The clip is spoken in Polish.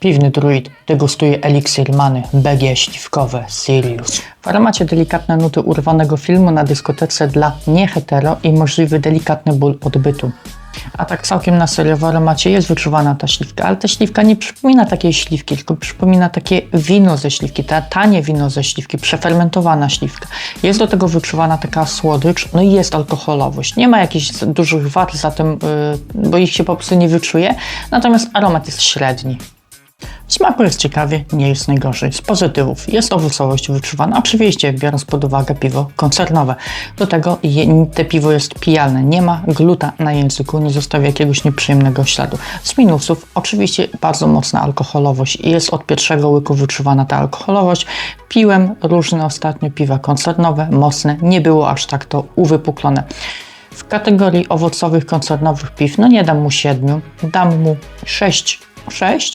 Piwny druid degustuje eliksir many BG śliwkowe Sirius. W aromacie delikatne nuty urwanego filmu na dyskotece dla niehetero i możliwy delikatny ból odbytu. A tak całkiem na serio w aromacie jest wyczuwana ta śliwka, ale ta śliwka nie przypomina takiej śliwki, tylko przypomina takie wino ze śliwki, ta tanie wino ze śliwki, przefermentowana śliwka. Jest do tego wyczuwana taka słodycz, no i jest alkoholowość. Nie ma jakichś dużych wad za tym, yy, bo ich się po prostu nie wyczuje, natomiast aromat jest średni. Smaku jest ciekawie, nie jest najgorzej. Z pozytywów jest owocowość wyczuwana, oczywiście biorąc pod uwagę piwo koncernowe. Do tego je, te piwo jest pijalne, nie ma gluta na języku, nie zostawia jakiegoś nieprzyjemnego śladu. Z minusów oczywiście bardzo mocna alkoholowość jest od pierwszego łyku wyczuwana ta alkoholowość. Piłem różne ostatnio piwa koncernowe, mocne, nie było aż tak to uwypuklone. W kategorii owocowych koncernowych piw, no nie dam mu 7, dam mu 6, 6